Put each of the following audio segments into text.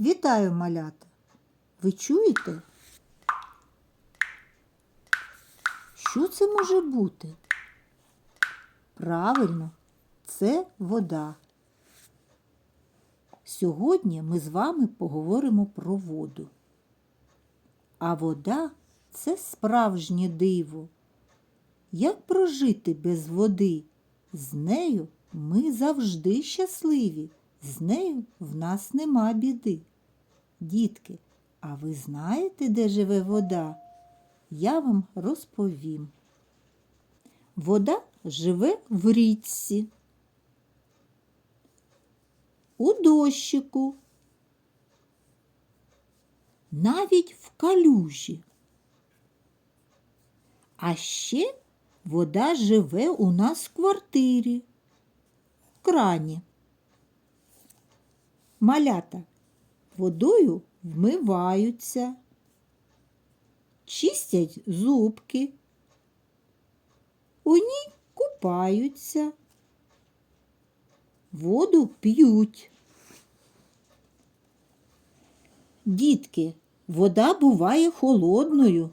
Вітаю, малята! Ви чуєте? Що це може бути? Правильно, це вода. Сьогодні ми з вами поговоримо про воду. А вода це справжнє диво. Як прожити без води? З нею ми завжди щасливі, з нею в нас нема біди. Дітки, а ви знаєте, де живе вода? Я вам розповім. Вода живе в річці, у дощику, навіть в калюжі. А ще вода живе у нас в квартирі, в крані. Малята водою вмиваються, чистять зубки, у ній купаються, воду п'ють. Дітки, вода буває холодною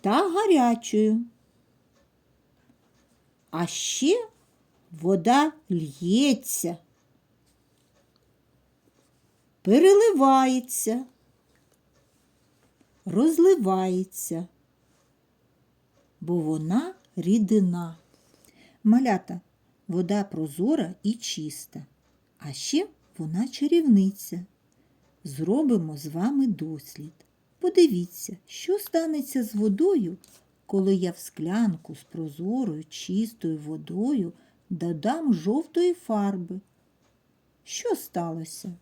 та гарячою. А ще вода л'ється, переливається, розливається, бо вона рідина. Малята, вода прозора і чиста, а ще вона чарівниця. Зробимо з вами дослід. Подивіться, що станеться з водою, коли я в склянку з прозорою чистою водою додам жовтої фарби. Що сталося?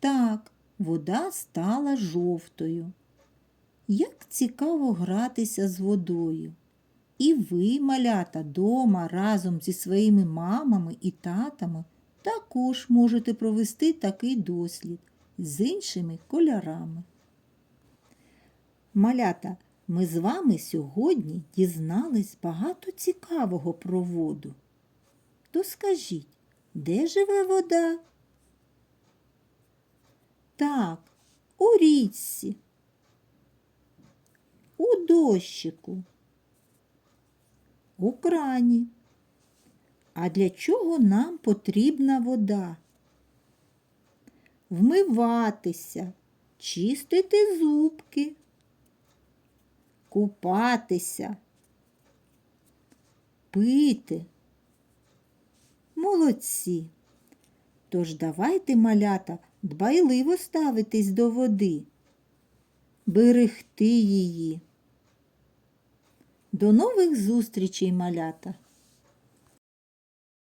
Так, вода стала жовтою. Як цікаво гратися з водою. І ви, малята, дома разом зі своїми мамами і татами також можете провести такий дослід з іншими кольорами. Малята, ми з вами сьогодні дізнались багато цікавого про воду. То скажіть, де живе вода? Так, у річці, у дощику, у крані. А для чого нам потрібна вода? Вмиватися, чистити зубки, купатися, пити. Молодці. Тож давайте, малята, дбайливо ставитись до води, берегти її. До нових зустрічей, малята!